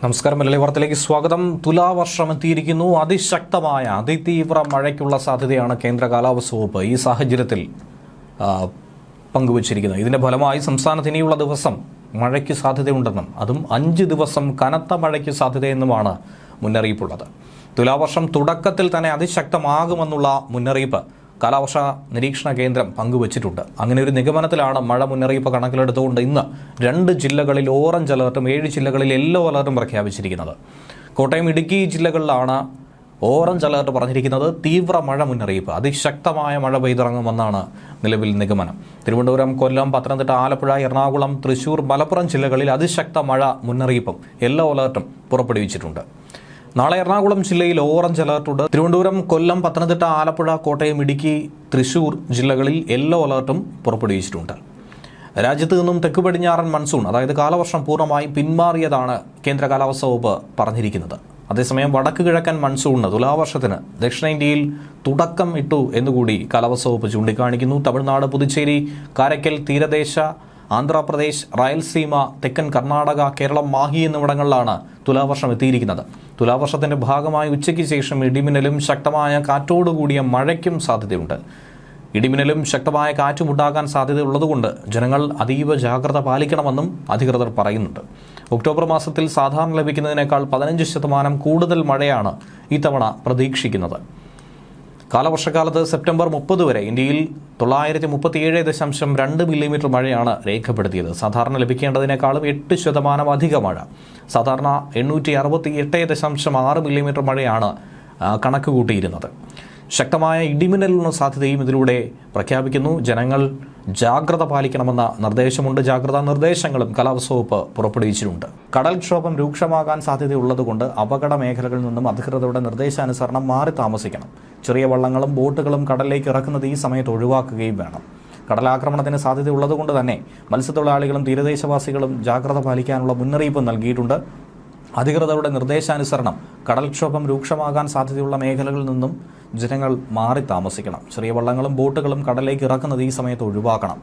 നമസ്കാരം മലയാളി വാർത്തയിലേക്ക് സ്വാഗതം. തുലാവർഷം എത്തിയിരിക്കുന്നു അതിശക്തമായ അതിതീവ്ര മഴയ്ക്കുള്ള സാധ്യതയാണ് കേന്ദ്ര കാലാവസ്ഥ വകുപ്പ് ഈ സാഹചര്യത്തിൽ പങ്കുവച്ചിരിക്കുന്നത്. ഇതിന്റെ ഫലമായി സംസ്ഥാനത്ത് ഇനിയുള്ള ദിവസം മഴയ്ക്ക് സാധ്യതയുണ്ടെന്നും അതും അഞ്ച് ദിവസം കനത്ത മഴയ്ക്ക് സാധ്യതയെന്നുമാണ് മുന്നറിയിപ്പുള്ളത്. തുലാവർഷം തുടക്കത്തിൽ തന്നെ അതിശക്തമാകുമെന്നുള്ള മുന്നറിയിപ്പ് കാലാവർഷ നിരീക്ഷണ കേന്ദ്രം പങ്കുവച്ചിട്ടുണ്ട്. അങ്ങനെ ഒരു നിഗമനത്തിലാണ് മഴ മുന്നറിയിപ്പ് കണക്കിലെടുത്തുകൊണ്ട് ഇന്ന് രണ്ട് ജില്ലകളിൽ ഓറഞ്ച് അലർട്ടും ഏഴ് ജില്ലകളിൽ യെല്ലോ അലർട്ടും പ്രഖ്യാപിച്ചിരിക്കുന്നത്. കോട്ടയം ഇടുക്കി ജില്ലകളിലാണ് ഓറഞ്ച് അലർട്ട് പറഞ്ഞിരിക്കുന്നത്. തീവ്ര മഴ മുന്നറിയിപ്പ്. അതിശക്തമായ മഴ പെയ്തിറങ്ങുമെന്നാണ് നിലവിൽ നിഗമനം. തിരുവനന്തപുരം കൊല്ലം പത്തനംതിട്ട ആലപ്പുഴ എറണാകുളം തൃശൂർ മലപ്പുറം ജില്ലകളിൽ അതിശക്ത മഴ മുന്നറിയിപ്പും യെല്ലോ അലർട്ടും പുറപ്പെടുവിച്ചിട്ടുണ്ട്. നാളെ എറണാകുളം ജില്ലയിൽ ഓറഞ്ച് അലർട്ടുണ്ട് തിരുവനന്തപുരം കൊല്ലം പത്തനംതിട്ട ആലപ്പുഴ കോട്ടയം ഇടുക്കി തൃശൂർ ജില്ലകളിൽ യെല്ലോ അലർട്ടും പുറപ്പെടുവിച്ചിട്ടുണ്ട്. രാജ്യത്ത് നിന്നും തെക്ക് പടിഞ്ഞാറൻ മൺസൂൺ അതായത് കാലവർഷം പൂർണമായും പിന്മാറിയതാണ് കേന്ദ്ര കാലാവസ്ഥ വകുപ്പ് പറഞ്ഞിരിക്കുന്നത്. അതേസമയം വടക്ക് കിഴക്കൻ മൺസൂണിന് തുലാവർഷത്തിന് ദക്ഷിണേന്ത്യയിൽ തുടക്കം ഇട്ടു എന്നുകൂടി കാലാവസ്ഥാ വകുപ്പ് ചൂണ്ടിക്കാണിക്കുന്നു. തമിഴ്നാട് പുതുച്ചേരി കാരക്കൽ തീരദേശ ആന്ധ്രാപ്രദേശ് റയൽസീമ തെക്കൻ കർണാടക കേരളം മാഹി എന്നിവിടങ്ങളിലാണ് തുലാവർഷം എത്തിയിരിക്കുന്നത്. തുലാവർഷത്തിന്റെ ഭാഗമായി ഉച്ചയ്ക്ക് ശേഷം ഇടിമിന്നലും ശക്തമായ കാറ്റോടുകൂടിയ മഴയ്ക്കും സാധ്യതയുണ്ട്. ഇടിമിന്നലും ശക്തമായ കാറ്റും ഉണ്ടാകാൻ സാധ്യതയുള്ളതുകൊണ്ട് ജനങ്ങൾ അതീവ ജാഗ്രത പാലിക്കണമെന്നും അധികൃതർ പറയുന്നുണ്ട്. ഒക്ടോബർ മാസത്തിൽ സാധാരണ ലഭിക്കുന്നതിനേക്കാൾ പതിനഞ്ച് ശതമാനം കൂടുതൽ മഴയാണ് ഇത്തവണ പ്രതീക്ഷിക്കുന്നത്. കാലവർഷക്കാലത്ത് സെപ്റ്റംബർ മുപ്പത് വരെ ഇന്ത്യയിൽ തൊള്ളായിരത്തി മുപ്പത്തിയേഴ് ദശാംശം രണ്ട് മില്ലിമീറ്റർ മഴയാണ് രേഖപ്പെടുത്തിയത്. സാധാരണ ലഭിക്കേണ്ടതിനേക്കാളും എട്ട് ശതമാനം അധിക മഴ സാധാരണ എണ്ണൂറ്റി അറുപത്തി എട്ട് ദശാംശം ആറ് മില്ലിമീറ്റർ മഴയാണ് കണക്ക് കൂട്ടിയിരുന്നത് ശക്തമായ ഇടിമിന്നലിനുള്ള സാധ്യതയും ഇതിലൂടെ പ്രഖ്യാപിക്കുന്നു. ജനങ്ങൾ ജാഗ്രത പാലിക്കണമെന്ന നിർദ്ദേശമുണ്ട്. ജാഗ്രതാ നിർദ്ദേശങ്ങളും കാലാവസ്ഥ വകുപ്പ് പുറപ്പെടുവിച്ചിട്ടുണ്ട്. കടൽക്ഷോഭം രൂക്ഷമാകാൻ സാധ്യതയുള്ളതുകൊണ്ട് അപകട മേഖലകളിൽ നിന്നും അധികൃതരുടെ നിർദ്ദേശാനുസരണം മാറി താമസിക്കണം. ചെറിയ വള്ളങ്ങളും ബോട്ടുകളും കടലിലേക്ക് ഇറക്കുന്നത് ഈ സമയത്ത് ഒഴിവാക്കുകയും വേണം. കടലാക്രമണത്തിന് സാധ്യതയുള്ളതുകൊണ്ട് തന്നെ മത്സ്യത്തൊഴിലാളികളും തീരദേശവാസികളും ജാഗ്രത പാലിക്കാനുള്ള മുന്നറിയിപ്പ് നൽകിയിട്ടുണ്ട്. അധികൃതരുടെ നിർദ്ദേശാനുസരണം കടൽക്ഷോഭം രൂക്ഷമാകാൻ സാധ്യതയുള്ള മേഖലകളിൽ നിന്നും ജനങ്ങൾ മാറി താമസിക്കണം. ചെറിയ വള്ളങ്ങളും ബോട്ടുകളും കടലിലേക്ക് ഇറക്കുന്നത് ഈ സമയത്ത് ഒഴിവാക്കണം.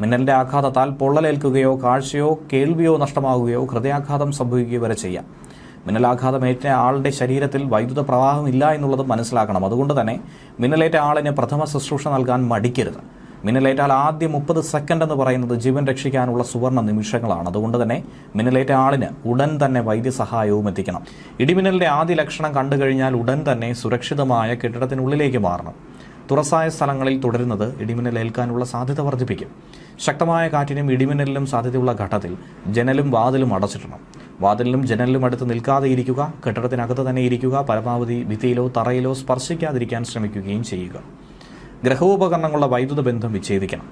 മിന്നലിന്റെ ആഘാതത്താൽ പൊള്ളലേൽക്കുകയോ കാഴ്ചയോ കേൾവിയോ നഷ്ടമാവുകയോ ഹൃദയാഘാതം സംഭവിക്കുകയോ വരെ ചെയ്യാം. മിന്നലാഘാതമേറ്റ ആളുടെ ശരീരത്തിൽ വൈദ്യുത പ്രവാഹം ഇല്ല എന്നുള്ളത് മനസ്സിലാക്കണം. അതുകൊണ്ട് തന്നെ മിന്നലേറ്റ ആളിന് പ്രഥമ ശുശ്രൂഷ നൽകാൻ മടിക്കരുത്. മിന്നലേറ്റാൽ ആദ്യം മുപ്പത് സെക്കൻഡ് എന്ന് പറയുന്നത് ജീവൻ രക്ഷിക്കാനുള്ള സുവർണ നിമിഷങ്ങളാണ്. അതുകൊണ്ട് തന്നെ മിന്നലേറ്റ ആളിന് ഉടൻ തന്നെ വൈദ്യസഹായവും എത്തിക്കണം. ഇടിമിന്നലിന്റെ ആദ്യ ലക്ഷണം കണ്ടുകഴിഞ്ഞാൽ ഉടൻ തന്നെ സുരക്ഷിതമായ കെട്ടിടത്തിനുള്ളിലേക്ക് മാറണം. തുറസായ സ്ഥലങ്ങളിൽ തുടരുന്നത് ഇടിമിന്നൽ ഏൽക്കാനുള്ള സാധ്യത വർദ്ധിപ്പിക്കും. ശക്തമായ കാറ്റിനും ഇടിമിന്നലിനും സാധ്യതയുള്ള ഘട്ടത്തിൽ ജനലും വാതിലും അടച്ചിടണം. വാതിലിനും ജനലിലും അടുത്ത് നിൽക്കാതെ ഇരിക്കുക കെട്ടിടത്തിനകത്ത് തന്നെ ഇരിക്കുക പരമാവധി ഭിത്തിയിലോ തറയിലോ സ്പർശിക്കാതിരിക്കാൻ ശ്രമിക്കുകയും ചെയ്യുക. ഗ്രഹോപകരണങ്ങളുടെ വൈദ്യുത ബന്ധം വിച്ഛേദിക്കണം.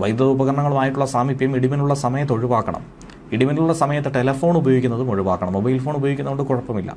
വൈദ്യുത ഉപകരണങ്ങളുമായിട്ടുള്ള സാമീപ്യം ഇടിമിനുള്ള സമയത്ത് ഒഴിവാക്കണം. ഇടിമിനുള്ള സമയത്ത് ടെലഫോൺ ഉപയോഗിക്കുന്നതും ഒഴിവാക്കണം. മൊബൈൽ ഫോൺ ഉപയോഗിക്കുന്നതുകൊണ്ട് കുഴപ്പമില്ല.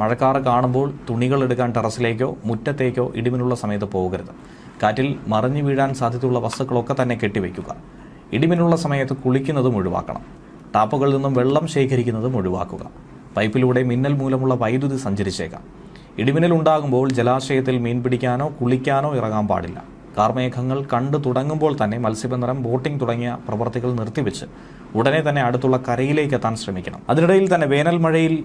മഴക്കാറ് കാണുമ്പോൾ തുണികൾ എടുക്കാൻ ടെറസിലേക്കോ മുറ്റത്തേക്കോ ഇടിമിനുള്ള സമയത്ത് പോകരുത്. കാറ്റിൽ മറിഞ്ഞു വീഴാൻ സാധ്യതയുള്ള വസ്തുക്കളൊക്കെ തന്നെ കെട്ടിവെക്കുക ഇടിമിനുള്ള സമയത്ത് കുളിക്കുന്നതും ഒഴിവാക്കണം. ടാപ്പുകളിൽ നിന്നും വെള്ളം ശേഖരിക്കുന്നതും ഒഴിവാക്കുക. പൈപ്പിലൂടെ മിന്നൽ മൂലമുള്ള വൈദ്യുതി സഞ്ചരിച്ചേക്കാം. ഇടിമിന്നൽ ഉണ്ടാകുമ്പോൾ ജലാശയത്തിൽ മീൻ പിടിക്കാനോ കുളിക്കാനോ ഇറങ്ങാൻ പാടില്ല. കാർമേഘങ്ങൾ കണ്ടു തുടങ്ങുമ്പോൾ തന്നെ മത്സ്യബന്ധനം ബോട്ടിംഗ് തുടങ്ങിയ പ്രവർത്തികൾ നിർത്തിവെച്ച് ഉടനെ തന്നെ അടുത്തുള്ള കരയിലേക്ക് എത്താൻ ശ്രമിക്കണം. അതിനിടയിൽ തന്നെ വേനൽ മഴയിൽ